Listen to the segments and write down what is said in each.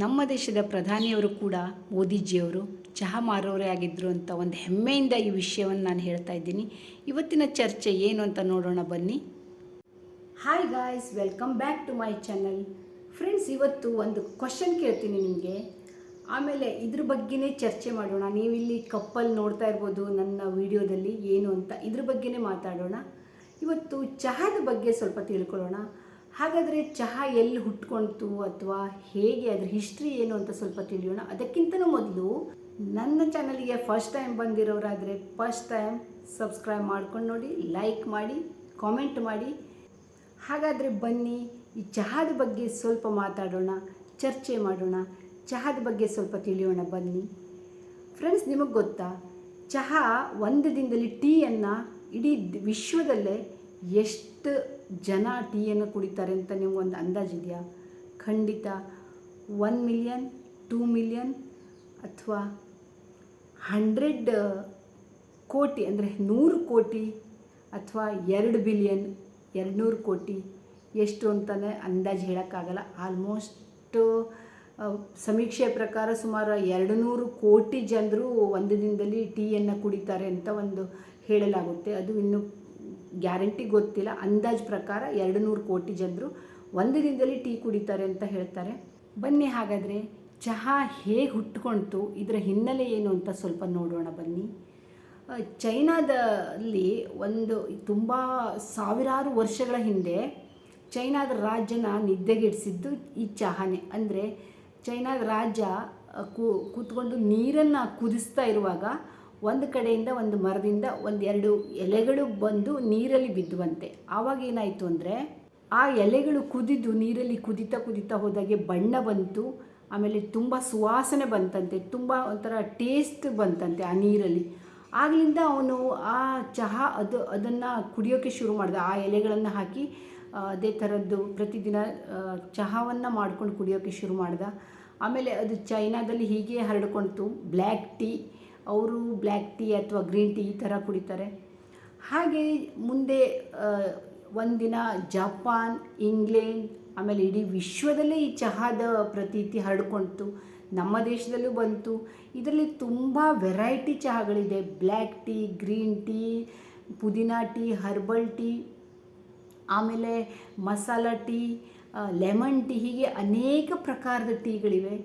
ನಮ್ಮ ದೇಶದ ಪ್ರಧಾನಿಯವರು ಕೂಡ ಮೋದಿಜಿಯವರು, ಚಹಾ ಮಾರೋರೇ ಆಗಿದ್ದರು ಅಂತ ಒಂದು ಹೆಮ್ಮೆಯಿಂದ ಈ ವಿಷಯವನ್ನು ನಾನು ಹೇಳ್ತಾ ಇದ್ದೀನಿ. ಇವತ್ತಿನ ಚರ್ಚೆ ಏನು ಅಂತ ನೋಡೋಣ ಬನ್ನಿ. Hi guys welcome back to my channel friends ಇವತ್ತು ಒಂದು ಕ್ವಶನ್ ಕೇಳ್ತೀನಿ ನಿಮಗೆ. ಆಮೇಲೆ ಇದ್ರ ಬಗ್ಗೆನೇ ಚರ್ಚೆ ಮಾಡೋಣ. ನೀವಿಲ್ಲಿ ಕಪ್ಪಲ್ ನೋಡ್ತಾ ಇರ್ಬೋದು ನನ್ನ ವಿಡಿಯೋದಲ್ಲಿ ಏನು ಅಂತ. ಇದ್ರ ಬಗ್ಗೆನೇ ಮಾತಾಡೋಣ. ಇವತ್ತು ಚಹಾದ ಬಗ್ಗೆ ಸ್ವಲ್ಪ ತಿಳ್ಕೊಳ್ಳೋಣ. ಹಾಗಾದರೆ ಚಹಾ ಎಲ್ಲಿ ಹುಟ್ಕೊಳ್ತು ಅಥವಾ ಹೇಗೆ, ಅದ್ರ ಹಿಸ್ಟ್ರಿ ಏನು ಅಂತ ಸ್ವಲ್ಪ ತಿಳಿಯೋಣ. ಅದಕ್ಕಿಂತಲೂ ಮೊದಲು ನನ್ನ ಚಾನಲ್ಗೆ ಫಸ್ಟ್ ಟೈಮ್ ಬಂದಿರೋರಾದರೆ ಫಸ್ಟ್ ಟೈಮ್ ಸಬ್ಸ್ಕ್ರೈಬ್ ಮಾಡ್ಕೊಂಡು ನೋಡಿ ಲೈಕ್ ಮಾಡಿ ಕಾಮೆಂಟ್ ಮಾಡಿ. ಹಾಗಾದರೆ ಬನ್ನಿ, ಈ ಚಹಾದ ಬಗ್ಗೆ ಸ್ವಲ್ಪ ಮಾತಾಡೋಣ, ಚರ್ಚೆ ಮಾಡೋಣ, ಚಹಾದ ಬಗ್ಗೆ ಸ್ವಲ್ಪ ತಿಳಿಯೋಣ ಬನ್ನಿ. ಫ್ರೆಂಡ್ಸ್ ನಿಮಗೆ ಗೊತ್ತಾ, ಚಹಾ ಒಂದು ದಿನದಲ್ಲಿ ಟೀಯನ್ನು ಇಡೀ ವಿಶ್ವದಲ್ಲೇ ಎಷ್ಟು ಜನ ಟೀಯನ್ನು ಕುಡಿತಾರೆ ಅಂತ ನಿಮಗೊಂದು ಅಂದಾಜಿದೆಯಾ ಖಂಡಿತ ಒನ್ ಮಿಲಿಯನ್ ಟೂ ಮಿಲಿಯನ್ ಅಥವಾ ಹಂಡ್ರೆಡ್ ಕೋಟಿ ಅಂದರೆ ನೂರು ಕೋಟಿ ಅಥವಾ ಎರಡು ಬಿಲಿಯನ್ ಎರಡು ನೂರು ಕೋಟಿ ಎಷ್ಟು ಅಂತಲೇ ಅಂದಾಜು ಹೇಳೋಕ್ಕಾಗಲ್ಲ. ಆಲ್ಮೋಸ್ಟ್ ಸಮೀಕ್ಷೆ ಪ್ರಕಾರ ಸುಮಾರು ಎರಡು ನೂರು ಕೋಟಿ ಜನರು ಒಂದು ದಿನದಲ್ಲಿ ಟೀಯನ್ನು ಕುಡಿತಾರೆ ಅಂತ ಒಂದು ಹೇಳಲಾಗುತ್ತೆ. ಅದು ಇನ್ನು ಗ್ಯಾರಂಟಿ ಗೊತ್ತಿಲ್ಲ. ಅಂದಾಜು ಪ್ರಕಾರ ಎರಡು ನೂರು ಕೋಟಿ ಜನರು ಒಂದು ದಿನದಲ್ಲಿ ಟೀ ಕುಡಿತಾರೆ ಅಂತ ಹೇಳ್ತಾರೆ. ಬನ್ನಿ ಹಾಗಾದರೆ, ಚಹಾ ಹೇಗೆ ಹುಟ್ಕೊಳ್ತು ಇದರ ಹಿನ್ನೆಲೆ ಏನು ಅಂತ ಸ್ವಲ್ಪ ನೋಡೋಣ ಬನ್ನಿ. ಚೈನಾದಲ್ಲಿ ಒಂದು ತುಂಬ ಸಾವಿರಾರು ವರ್ಷಗಳ ಹಿಂದೆ ಚೈನಾದ ರಾಜ್ಯನ ನಿದ್ದೆಗೆಡಿಸಿದ್ದು ಈ ಚಹಾನೇ. ಅಂದರೆ ಚೈನಾದ ರಾಜ್ಯ ಕೂತ್ಕೊಂಡು ನೀರನ್ನು ಕುದಿಸ್ತಾ ಇರುವಾಗ ಒಂದು ಕಡೆಯಿಂದ ಒಂದು ಮರದಿಂದ ಒಂದೆರಡು ಎಲೆಗಳು ಬಂದು ನೀರಲ್ಲಿ ಬಿದ್ದುವಂತೆ. ಆವಾಗ ಏನಾಯಿತು ಅಂದರೆ, ಆ ಎಲೆಗಳು ಕುದಿದು ನೀರಲ್ಲಿ ಕುದಿತಾ ಕುದಿತಾ ಹೋದಾಗೆ ಬಣ್ಣ ಬಂತು, ಆಮೇಲೆ ತುಂಬ ಸುವಾಸನೆ ಬಂತಂತೆ, ತುಂಬ ಒಂಥರ ಟೇಸ್ಟ್ ಬಂತಂತೆ ಆ ನೀರಲ್ಲಿ. ಆಗಲಿಂದ ಅವನು ಆ ಚಹಾ ಅದು, ಅದನ್ನು ಕುಡಿಯೋಕ್ಕೆ ಶುರು ಮಾಡಿದ. ಆ ಎಲೆಗಳನ್ನು ಹಾಕಿ ಅದೇ ಥರದ್ದು ಪ್ರತಿದಿನ ಚಹಾವನ್ನು ಮಾಡ್ಕೊಂಡು ಕುಡಿಯೋಕ್ಕೆ ಶುರು ಮಾಡಿದ. ಆಮೇಲೆ ಅದು ಚೈನಾದಲ್ಲಿ ಹೀಗೆ ಹರಡ್ಕೊಳ್ತು ಬ್ಲ್ಯಾಕ್ ಟೀ ಅವರು ಬ್ಲ್ಯಾಕ್ ಟೀ ಅಥವಾ ಗ್ರೀನ್ ಟೀ ಈ ಥರ ಕುಡಿತಾರೆ. ಹಾಗೆ ಮುಂದೆ ಒಂದಿನ ಜಪಾನ್, ಇಂಗ್ಲೆಂಡ್, ಆಮೇಲೆ ಇಡೀ ವಿಶ್ವದಲ್ಲೇ ಈ ಚಹಾದ ಪ್ರತೀತಿ ಹರಡ್ಕೊಳ್ತು ನಮ್ಮ ದೇಶದಲ್ಲೂ ಬಂತು. ಇದರಲ್ಲಿ ತುಂಬ ವೆರೈಟಿ ಚಹಾಗಳಿದೆ. ಬ್ಲ್ಯಾಕ್ ಟೀ, ಗ್ರೀನ್ ಟೀ, ಪುದೀನಾ ಟೀ, ಹರ್ಬಲ್ ಟೀ, ಆಮೇಲೆ ಮಸಾಲ ಟೀ ಲೆಮನ್ ಟೀ, ಹೀಗೆ ಅನೇಕ ಪ್ರಕಾರದ ಟೀಗಳಿವೆ.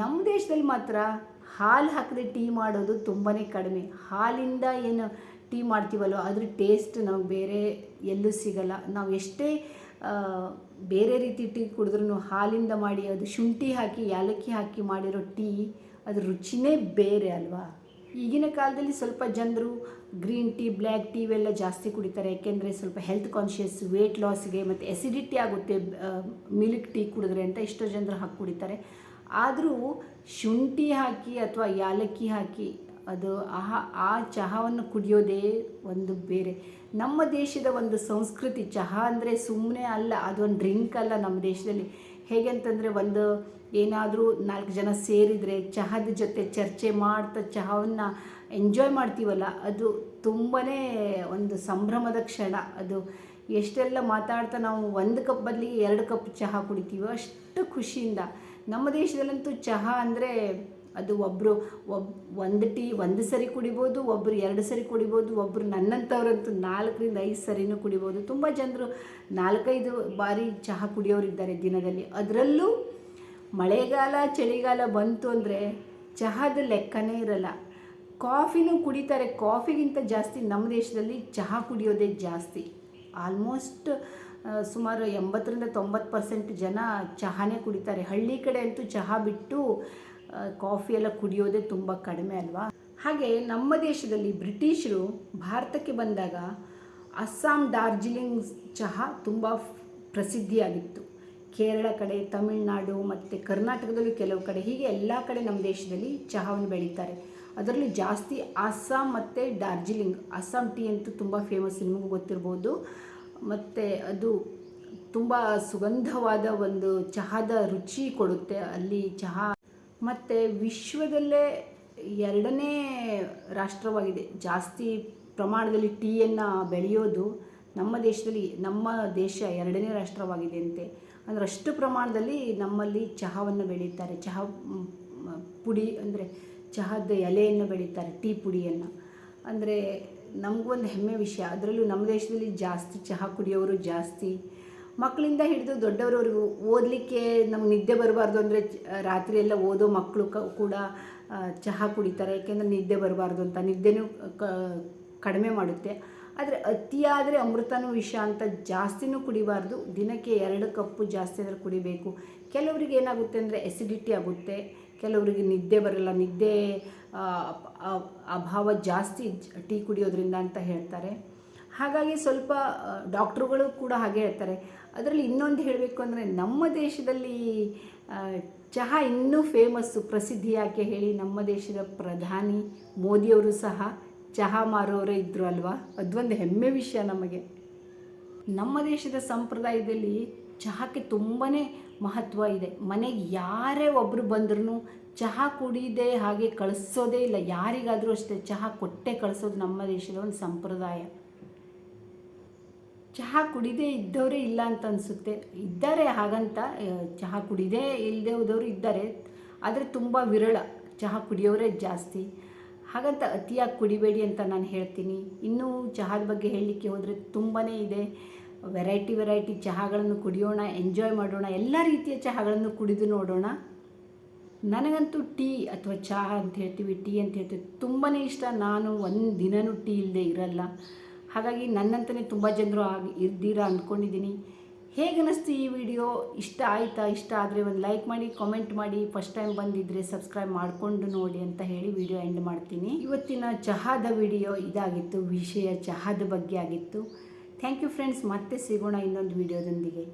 ನಮ್ಮ ದೇಶದಲ್ಲಿ ಮಾತ್ರ ಹಾಲು ಹಾಕದೆ ಟೀ ಮಾಡೋದು ತುಂಬಾ ಕಡಿಮೆ. ಹಾಲಿಂದ ಏನು ಟೀ ಮಾಡ್ತೀವಲ್ವ ಅದ್ರ ಟೇಸ್ಟ್ ನಾವು ಬೇರೆ ಎಲ್ಲೂ ಸಿಗಲ್ಲ. ನಾವು ಎಷ್ಟೇ ಬೇರೆ ರೀತಿ ಟೀ ಕುಡಿದ್ರೂ ಹಾಲಿಂದ ಮಾಡಿ ಅದು ಶುಂಠಿ ಹಾಕಿ, ಯಾಲಕ್ಕಿ ಹಾಕಿ ಮಾಡಿರೋ ಟೀ ಅದ್ರ ರುಚಿನೇ ಬೇರೆ ಅಲ್ವಾ? ಈಗಿನ ಕಾಲದಲ್ಲಿ ಸ್ವಲ್ಪ ಜನರು ಗ್ರೀನ್ ಟೀ, ಬ್ಲ್ಯಾಕ್ ಟೀ ಇವೆಲ್ಲ ಜಾಸ್ತಿ ಕುಡಿತಾರೆ. ಯಾಕೆಂದರೆ ಸ್ವಲ್ಪ ಹೆಲ್ತ್ ಕಾನ್ಷಿಯಸ್ ವೇಟ್ ಲಾಸ್ಗೆ ಮತ್ತು ಎಸಿಡಿಟಿ ಆಗುತ್ತೆ ಮಿಲ್ಕ್ ಟೀ ಕುಡಿದ್ರೆ ಅಂತ ಎಷ್ಟೋ ಜನರು ಹಾಕಿ ಕುಡಿತಾರೆ. ಆದರೂ ಶುಂಠಿ ಹಾಕಿ ಅಥವಾ ಯಾಲಕ್ಕಿ ಹಾಕಿ ಅದು ಆಹಾ, ಆ ಚಹಾವನ್ನು ಕುಡಿಯೋದೇ ಒಂದು ಬೇರೆ. ನಮ್ಮ ದೇಶದ ಒಂದು ಸಂಸ್ಕೃತಿ, ಚಹಾ ಅಂದರೆ ಸುಮ್ಮನೆ ಅಲ್ಲ, ಅದೊಂದು ಡ್ರಿಂಕ್ ಅಲ್ಲ ನಮ್ಮ ದೇಶದಲ್ಲಿ. ಹೇಗೆ ಅಂತಂದರೆ ಒಂದು ಏನಾದರೂ ನಾಲ್ಕು ಜನ ಸೇರಿದರೆ ಚಹಾದ ಜೊತೆ ಚರ್ಚೆ ಮಾಡ್ತಾ ಚಹಾವನ್ನು ಎಂಜಾಯ್ ಮಾಡ್ತೀವಲ್ಲ, ಅದು ತುಂಬಾ ಒಂದು ಸಂಭ್ರಮದ ಕ್ಷಣ. ಅದು ಎಷ್ಟೆಲ್ಲ ಮಾತಾಡ್ತಾ ನಾವು ಒಂದು ಕಪ್ ಬದಲಿಗೆ ಎರಡು ಕಪ್ ಚಹಾ ಕುಡಿತೀವೋ ಅಷ್ಟು ಖುಷಿಯಿಂದ. ನಮ್ಮ ದೇಶದಲ್ಲಂತೂ ಚಹಾ ಅಂದರೆ ಅದು ಒಬ್ಬರು ಒಬ್ ಒಂದು ಟೀ ಒಂದು ಸರಿ ಕುಡಿಬೋದು ಒಬ್ಬರು ಎರಡು ಸರಿ ಕುಡಿಬೋದು ಒಬ್ಬರು ನನ್ನಂಥವ್ರಂತೂ ನಾಲ್ಕರಿಂದ ಐದು ಸರಿನೂ ಕುಡಿಬೋದು. ತುಂಬ ಜನರು ನಾಲ್ಕೈದು ಬಾರಿ ಚಹಾ ಕುಡಿಯೋರಿದ್ದಾರೆ ದಿನದಲ್ಲಿ. ಅದರಲ್ಲೂ ಮಳೆಗಾಲ, ಚಳಿಗಾಲ ಬಂತು ಅಂದರೆ ಚಹಾದ ಲೆಕ್ಕನೇ ಇರಲ್ಲ. ಕಾಫಿನೂ ಕುಡಿತಾರೆ. ಕಾಫಿಗಿಂತ ಜಾಸ್ತಿ ನಮ್ಮ ದೇಶದಲ್ಲಿ ಚಹಾ ಕುಡಿಯೋದೇ ಜಾಸ್ತಿ. ಆಲ್ಮೋಸ್ಟ್ ಸುಮಾರು ಎಂಬತ್ತರಿಂದ ತೊಂಬತ್ತು ಪರ್ಸೆಂಟ್ ಜನ ಚಹಾನೇ ಕುಡಿತಾರೆ. ಹಳ್ಳಿ ಕಡೆ ಅಂತೂ ಚಹಾ ಬಿಟ್ಟು ಕಾಫಿ ಎಲ್ಲ ಕುಡಿಯೋದೇ ತುಂಬ ಕಡಿಮೆ ಅಲ್ವಾ? ಹಾಗೆ ನಮ್ಮ ದೇಶದಲ್ಲಿ ಬ್ರಿಟಿಷರು ಭಾರತಕ್ಕೆ ಬಂದಾಗ ಅಸ್ಸಾಂ ಡಾರ್ಜಿಲಿಂಗ್ ಚಹಾ ತುಂಬ ಪ್ರಸಿದ್ಧಿಯಾಗಿತ್ತು. ಕೇರಳ ಕಡೆ, ತಮಿಳುನಾಡು ಮತ್ತು ಕರ್ನಾಟಕದಲ್ಲೂ ಕೆಲವು ಕಡೆ, ಹೀಗೆ ಎಲ್ಲ ಕಡೆ ನಮ್ಮ ದೇಶದಲ್ಲಿ ಚಹಾವನ್ನು ಬೆಳೀತಾರೆ. ಅದರಲ್ಲಿ ಜಾಸ್ತಿ ಅಸ್ಸಾಂ ಮತ್ತು ಡಾರ್ಜಿಲಿಂಗ್. ಅಸ್ಸಾಂ ಟೀ ಅಂತೂ ತುಂಬ ಫೇಮಸ್ ನಿಮಗೂ ಗೊತ್ತಿರ್ಬೋದು. ಮತ್ತು ಅದು ತುಂಬ ಸುಗಂಧವಾದ ಒಂದು ಚಹಾದ ರುಚಿ ಕೊಡುತ್ತೆ ಅಲ್ಲಿ ಚಹಾ. ಮತ್ತು ವಿಶ್ವದಲ್ಲೇ ಎರಡನೇ ರಾಷ್ಟ್ರವಾಗಿದೆ. ಜಾಸ್ತಿ ಪ್ರಮಾಣದಲ್ಲಿ ಟೀಯನ್ನು ಬೆಳೆಯೋದು ನಮ್ಮ ದೇಶದಲ್ಲಿ, ನಮ್ಮ ದೇಶ ಎರಡನೇ ರಾಷ್ಟ್ರವಾಗಿದೆ ಅಂತೆ. ಅಂದರೆ ಅಷ್ಟು ಪ್ರಮಾಣದಲ್ಲಿ ನಮ್ಮಲ್ಲಿ ಚಹಾವನ್ನು ಬೆಳೀತಾರೆ. ಚಹಾ ಪುಡಿ ಅಂದರೆ ಚಹಾದ ಎಲೆಯನ್ನು ಬೆಳೀತಾರೆ, ಟೀ ಪುಡಿಯನ್ನು. ಅಂದರೆ ನಮಗೊಂದು ಹೆಮ್ಮೆ ವಿಷಯ. ಅದರಲ್ಲೂ ನಮ್ಮ ದೇಶದಲ್ಲಿ ಜಾಸ್ತಿ ಚಹಾ ಕುಡಿಯೋರು ಜಾಸ್ತಿ. ಮಕ್ಕಳಿಂದ ಹಿಡಿದು ದೊಡ್ಡವರವರೆಗೂ ಓದಲಿಕ್ಕೆ ನಮ್ಗೆ ನಿದ್ದೆ ಬರಬಾರ್ದು ಅಂದರೆ ರಾತ್ರಿ ಎಲ್ಲ ಓದೋ ಮಕ್ಕಳು ಕೂಡ ಚಹಾ ಕುಡಿತಾರೆ. ಯಾಕೆಂದರೆ ನಿದ್ದೆ ಬರಬಾರ್ದು ಅಂತ. ನಿದ್ದೆನೂ ಕಡಿಮೆ ಮಾಡುತ್ತೆ. ಆದರೆ ಅತಿಯಾದರೆ ಅಮೃತನೂ ವಿಷ ಅಂತ ಜಾಸ್ತಿನೂ ಕುಡಿಬಾರ್ದು. ದಿನಕ್ಕೆ ಎರಡು ಕಪ್ಪು ಜಾಸ್ತಿ ಅಂದರೆ ಕುಡಿಬೇಕು. ಕೆಲವರಿಗೆ ಏನಾಗುತ್ತೆ ಅಂದರೆ ಎಸಿಡಿಟಿ ಆಗುತ್ತೆ. ಕೆಲವರಿಗೆ ನಿದ್ದೆ ಬರಲ್ಲ. ನಿದ್ದೆ ಅಭಾವ ಜಾಸ್ತಿ ಟೀ ಕುಡಿಯೋದ್ರಿಂದ ಅಂತ ಹೇಳ್ತಾರೆ. ಹಾಗಾಗಿ ಸ್ವಲ್ಪ ಡಾಕ್ಟ್ರುಗಳು ಕೂಡ ಹಾಗೆ ಹೇಳ್ತಾರೆ. ಅದರಲ್ಲಿ ಇನ್ನೊಂದು ಹೇಳಬೇಕು ಅಂದರೆ ನಮ್ಮ ದೇಶದಲ್ಲಿ ಚಹಾ ಇನ್ನೂ ಫೇಮಸ್ಸು ಪ್ರಸಿದ್ಧಿ ಯಾಕೆ ಹೇಳಿ ನಮ್ಮ ದೇಶದ ಪ್ರಧಾನಿ ಮೋದಿಯವರು ಸಹ ಚಹಾ ಮಾರೋರೇ ಇದ್ದರು ಅಲ್ವಾ? ಅದೊಂದು ಹೆಮ್ಮೆ ವಿಷಯ ನಮಗೆ. ನಮ್ಮ ದೇಶದ ಸಂಪ್ರದಾಯದಲ್ಲಿ ಚಹಾಕ್ಕೆ ತುಂಬಾ ಮಹತ್ವ ಇದೆ. ಮನೆಗೆ ಯಾರೇ ಒಬ್ಬರು ಬಂದ್ರೂ ಚಹಾ ಕುಡಿದೇ ಹಾಗೆ ಕಳಿಸೋದೇ ಇಲ್ಲ. ಯಾರಿಗಾದರೂ ಅಷ್ಟೇ ಚಹಾ ಕೊಟ್ಟೆ ಕಳಿಸೋದು ನಮ್ಮ ದೇಶದ ಒಂದು ಸಂಪ್ರದಾಯ. ಚಹಾ ಕುಡಿದೇ ಇದ್ದವರೇ ಇಲ್ಲ ಅಂತ ಅನಿಸುತ್ತೆ. ಇದ್ದಾರೆ ಹಾಗಂತ ಚಹಾ ಕುಡಿದೇ ಇಲ್ಲದೆ ಹೋದವರು ಇದ್ದಾರೆ. ಆದರೆ ತುಂಬ ವಿರಳ. ಚಹಾ ಕುಡಿಯೋರೇ ಜಾಸ್ತಿ. ಹಾಗಂತ ಅತಿಯಾಗಿ ಕುಡಿಬೇಡಿ ಅಂತ ನಾನು ಹೇಳ್ತೀನಿ. ಇನ್ನೂ ಚಹಾದ ಬಗ್ಗೆ ಹೇಳಲಿಕ್ಕೆ ಹೋದರೆ ತುಂಬಾ ಇದೆ. ವೆರೈಟಿ ವೆರೈಟಿ ಚಹಾಗಳನ್ನು ಕುಡಿಯೋಣ ಎಂಜಾಯ್ ಮಾಡೋಣ, ಎಲ್ಲ ರೀತಿಯ ಚಹಾಗಳನ್ನು ಕುಡಿದು ನೋಡೋಣ. ನನಗಂತೂ ಟೀ ಅಥವಾ ಚಹಾ ಅಂತ ಹೇಳ್ತೀವಿ, ಟೀ ಅಂತ ಹೇಳ್ತೀವಿ ತುಂಬಾ ಇಷ್ಟ. ನಾನು ಒಂದು ದಿನನೂ ಟೀ ಇಲ್ಲದೆ ಇರಲ್ಲ. ಹಾಗಾಗಿ ನನ್ನಂತಲೇ ತುಂಬ ಜನರು ಆಗಿ ಇದ್ದೀರಾ ಅಂದ್ಕೊಂಡಿದ್ದೀನಿ. ಹೇಗೆ ಅನ್ನಿಸ್ತು ಈ ವಿಡಿಯೋ? ಇಷ್ಟ ಆಯಿತಾ? ಇಷ್ಟ ಆದರೆ ಒಂದು ಲೈಕ್ ಮಾಡಿ ಕಾಮೆಂಟ್ ಮಾಡಿ ಫಸ್ಟ್ ಟೈಮ್ ಬಂದಿದ್ದರೆ ಸಬ್ಸ್ಕ್ರೈಬ್ ಮಾಡಿಕೊಂಡು ನೋಡಿ ಅಂತ ಹೇಳಿ ವಿಡಿಯೋ ಎಂಡ್ ಮಾಡ್ತೀನಿ. ಇವತ್ತಿನ ಚಹಾದ ವಿಡಿಯೋ ಇದಾಗಿತ್ತು. ವಿಷಯ ಚಹಾದ ಬಗ್ಗೆ ಆಗಿತ್ತು. ಥ್ಯಾಂಕ್ ಯು ಫ್ರೆಂಡ್ಸ್ ಮತ್ತೆ ಸಿಗೋಣ ಇನ್ನೊಂದು ವಿಡಿಯೋದೊಂದಿಗೆ.